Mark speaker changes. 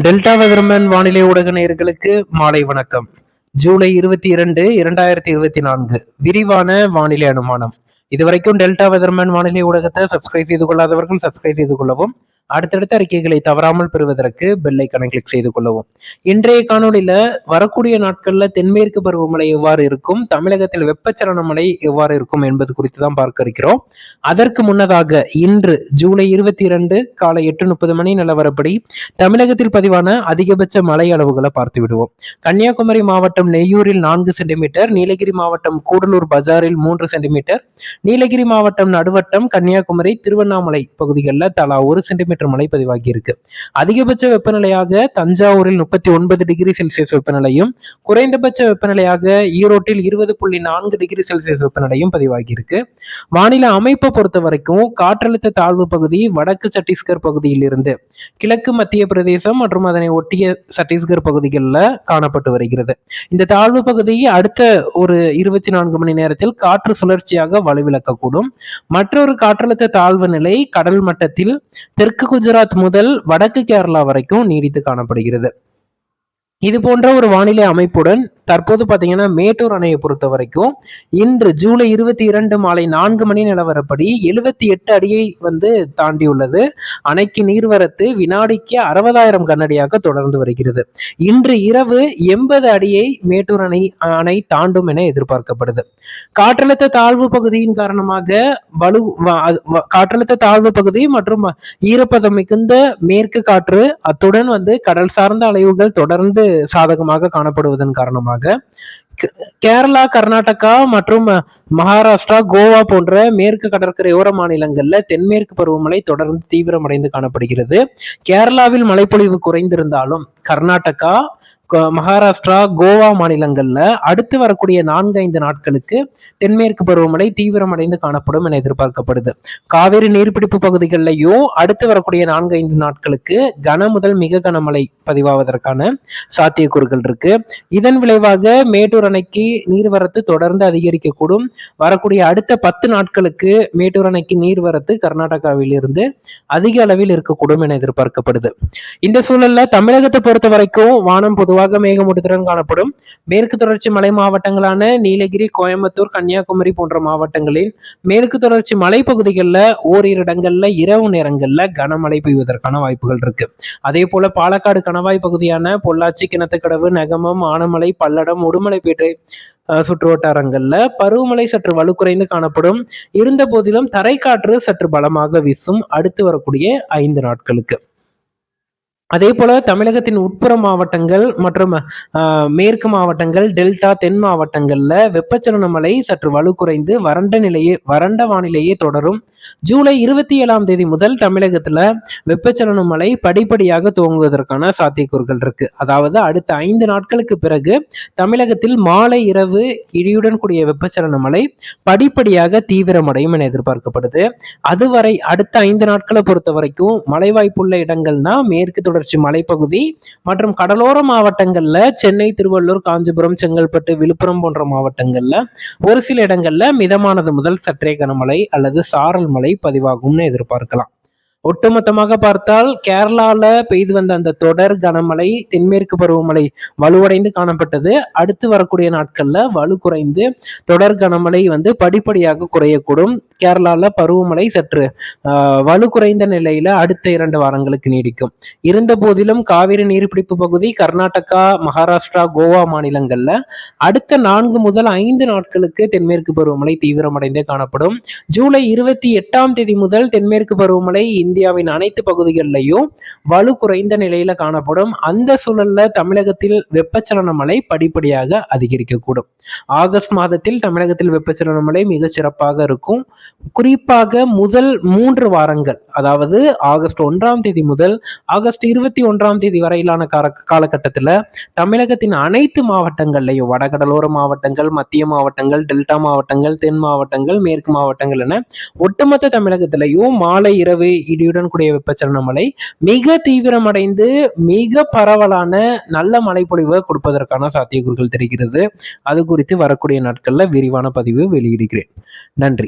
Speaker 1: Delta weatherman வானிலை ஊடக நேயர்களுக்கு மாலை வணக்கம். ஜூலை இருபத்தி இரண்டு இரண்டாயிரத்தி இருபத்தி நான்கு. விரிவான வானிலை அனுமானம். இதுவரைக்கும் டெல்டா வெதர்மேன் வானிலை ஊடகத்தை சப்ஸ்கிரைப் செய்து கொள்ளாதவர்கள் சப்ஸ்கிரைப் செய்து கொள்ளவும் அடுத்தடுத்த அறிக்கைகளை தவறாமல் பெறுவதற்கு பெல்லை கணக்கு கிளிக் செய்து கொள்ளவும். இன்றைய காணொலியில வரக்கூடிய நாட்கள்ல தென்மேற்கு பருவமழை எவ்வாறு இருக்கும்? தமிழகத்தில் வெப்பச்சலன மழை எவ்வாறு இருக்கும் என்பது குறித்து தான் பார்க்க இருக்கிறோம். அதற்கு முன்னதாக இன்று ஜூலை இருபத்தி இரண்டு காலை எட்டு முப்பது மணி நிலவரப்படி தமிழகத்தில் பதிவான அதிகபட்ச மழை அளவுகளை பார்த்து விடுவோம். கன்னியாகுமரி மாவட்டம் நெய்யூரில் நான்கு சென்டிமீட்டர் நீலகிரி மாவட்டம் கூடலூர் பஜாரில் மூன்று சென்டிமீட்டர் நீலகிரி மாவட்டம் நடுவட்டம் கன்னியாகுமரி திருவண்ணாமலை பகுதிகளில் தலா ஒரு சென்டிமீட்டர் சென்டிமீட்டர் மழை பதிவாகி இருக்கு அதிகபட்ச வெப்பநிலையாக தஞ்சாவூரில் முப்பத்தி ஒன்பது டிகிரி செல்சியஸ் வெப்பநிலையும் குறைந்தபட்ச வெப்பநிலையாக ஈரோட்டில் இருபது புள்ளி நான்கு டிகிரி செல்சியஸ் வெப்பநிலையும் பதிவாகி இருக்கு வானிலை அமைப்பை பொறுத்த வரைக்கும் காற்றழுத்த தாழ்வு பகுதி வடக்கு சத்தீஸ்கர் பகுதியில் இருந்து கிழக்கு மத்திய பிரதேசம் மற்றும் அதனை ஒட்டிய சத்தீஸ்கர் பகுதிகளில் காணப்பட்டு வருகிறது. இந்த தாழ்வு பகுதி அடுத்த ஒரு இருபத்தி நான்கு மணி நேரத்தில் காற்று சுழற்சியாக வலுவிழக்கக்கூடும். மற்றொரு காற்றழுத்த தாழ்வு நிலை கடல் மட்டத்தில் தெற்கு குஜராத் முதல் வடக்கு கேரளா வரைக்கும் நீடித்து காணப்படுகிறது. இது போன்ற ஒரு வானிலை அமைப்புடன் தற்போது பார்த்தீங்கன்னா மேட்டூர் அணையை பொறுத்த வரைக்கும் இன்று ஜூலை இருபத்தி இரண்டு மாலை நான்கு மணி நிலவரப்படி எழுபத்தி எட்டு அடியை வந்து தாண்டியுள்ளது. அணைக்கு நீர்வரத்து வினாடிக்கு அறுபதாயிரம் கண்ணடியாக தொடர்ந்து வருகிறது. இன்று இரவு எண்பது அடியை மேட்டூர் அணை அணை தாண்டும் என எதிர்பார்க்கப்படுது. காற்றழுத்த தாழ்வு பகுதியின் காரணமாக வலு காற்றழுத்த தாழ்வு பகுதி மற்றும் ஈரப்பதம் மிகுந்த மேற்கு காற்று அத்துடன் வந்து கடல் சார்ந்த அலைவுகள் தொடர்ந்து சாதகமாக காணப்படுவதன் காரணமாக கேரளா கர்நாடகா மற்றும் மகாராஷ்டிரா கோவா போன்ற மேற்கு கடற்கரையோர மாநிலங்கள்ல தென்மேற்கு பருவமழை தொடர்ந்து தீவிரமடைந்து காணப்படுகிறது. கேரளாவில் மழைப்பொழிவு குறைந்திருந்தாலும் கர்நாடகா மகாராஷ்டிரா கோவா மாநிலங்கள்ல அடுத்து வரக்கூடிய நான்கு ஐந்து நாட்களுக்கு தென்மேற்கு பருவமழை தீவிரமடைந்து காணப்படும் என எதிர்பார்க்கப்படுது. காவிரி நீர்பிடிப்பு பகுதிகளிலையும் அடுத்து வரக்கூடிய நான்கு ஐந்து நாட்களுக்கு கன முதல் மிக கனமழை பதிவாவதற்கான சாத்தியக்கூறுகள் இருக்கு. இதன் விளைவாக மேட்டூர் அணைக்கு நீர்வரத்து தொடர்ந்து அதிகரிக்கக்கூடும். வரக்கூடிய அடுத்த பத்து நாட்களுக்கு மேட்டூர் அணைக்கு நீர்வரத்து கர்நாடகாவிலிருந்து அதிக அளவில் இருக்கக்கூடும் என எதிர்பார்க்கப்படுது. இந்த சூழல்ல தமிழகத்தை பொறுத்த வரைக்கும் வானம் பொதுவாக பொதுவாக மேகமூட்டத்துடன் காணப்படும் மேற்கு தொடர்ச்சி மலை மாவட்டங்களான நீலகிரி கோயம்புத்தூர் கன்னியாகுமரி போன்ற மாவட்டங்களில் மேற்கு தொடர்ச்சி மலைப்பகுதிகளில் ஓரிரு இடங்கள்ல இரவு நேரங்களில் கனமழை பெய்வதற்கான வாய்ப்புகள் இருக்கு. அதே போல பாலக்காடு கணவாய் பகுதியான பொள்ளாச்சி கிணத்துக்கடவு நெகமம் ஆனமலை பல்லடம் உடுமலைப்பேட்டை சுற்று வட்டாரங்கள்ல பருவமழை சற்று வலுக்குறைந்து காணப்படும். இருந்த போதிலும் தரைக்காற்று சற்று பலமாக வீசும். அடுத்து வரக்கூடிய ஐந்து நாட்களுக்கு. அதே போல தமிழகத்தின் உட்புற மாவட்டங்கள் மற்றும் மேற்கு மாவட்டங்கள் டெல்டா தென் மாவட்டங்கள்ல வெப்பச்சலன மழை சற்று வலு குறைந்து வறண்ட நிலையே வறண்ட வானிலையே தொடரும். ஜூலை இருபத்தி ஏழாம் தேதி முதல் தமிழகத்துல வெப்பச்சலன மழை படிப்படியாக துவங்குவதற்கான சாத்தியக்கூறுகள் இருக்கு. அதாவது அடுத்த ஐந்து நாட்களுக்கு பிறகு தமிழகத்தில் மாலை இரவு இடியுடன் கூடிய வெப்பச்சலன மழை படிப்படியாக தீவிரமடையும் என எதிர்பார்க்கப்படுது. அதுவரை அடுத்த ஐந்து நாட்களை பொறுத்த வரைக்கும் மழை வாய்ப்புள்ள இடங்கள்னா மேற்கு தொடர் தொடர்ச்சி மலைப்பகுதி மற்றும் கடலோர மாவட்டங்கள்ல சென்னை திருவள்ளூர் காஞ்சிபுரம் செங்கல்பட்டு விழுப்புரம் போன்ற மாவட்டங்கள்ல ஒரு சில இடங்கள்ல மிதமானது முதல் சற்றே கனமழை அல்லது சாரல் மழை பதிவாகும்னு எதிர்பார்க்கலாம். ஒட்டுமொத்தமாக பார்த்தால் கேரளால பெய்து வந்த அந்த தொடர் கனமழை தென்மேற்கு பருவமழை வலுவடைந்து காணப்பட்டது. அடுத்து வரக்கூடிய நாட்கள்ல வலு குறைந்து தொடர் கனமழை வந்து படிப்படியாக குறையக்கூடும். கேரளாவில் பருவமழை சற்று வலு குறைந்த நிலையில அடுத்த இரண்டு வாரங்களுக்கு நீடிக்கும். இருந்த போதிலும் காவிரி நீர்பிடிப்பு பகுதி கர்நாடகா மகாராஷ்டிரா கோவா மாநிலங்கள்ல அடுத்த நான்கு முதல் ஐந்து நாட்களுக்கு தென்மேற்கு பருவமழை தீவிரமடைந்தே காணப்படும். ஜூலை இருபத்தி எட்டாம் தேதி முதல் தென்மேற்கு பருவமழை இந்தியாவின் அனைத்து பகுதிகளிலையும் வலு குறைந்த நிலையில காணப்படும். அந்த சூழல்ல தமிழகத்தில் வெப்பச்சலன மழை படிப்படியாக அதிகரிக்கக்கூடும். ஆகஸ்ட் மாதத்தில் தமிழகத்தில் வெப்பச்சலன மழை மிக சிறப்பாக இருக்கும். குறிப்பாக முதல் மூன்று வாரங்கள் அதாவது ஆகஸ்ட் ஒன்றாம் தேதி முதல் ஆகஸ்ட் இருபத்தி ஒன்றாம் தேதி வரையிலான கால காலகட்டத்தில் தமிழகத்தின் அனைத்து மாவட்டங்கள்லையும் வடகடலோர மாவட்டங்கள் மத்திய மாவட்டங்கள் டெல்டா மாவட்டங்கள் தென் மாவட்டங்கள் மேற்கு மாவட்டங்கள் என ஒட்டுமொத்த தமிழகத்திலையும் மாலை இரவு இடியுடன் கூடிய வெப்பச்சலன மழை மிக தீவிரமடைந்து மிக பரவலான நல்ல மழைப்பொழிவை கொடுப்பதற்கான சாத்தியக்கூறுகள் தெரிகிறது. அது குறித்து வரக்கூடிய நாட்களில் விரிவான பதிவு வெளியிடுகிறேன். நன்றி.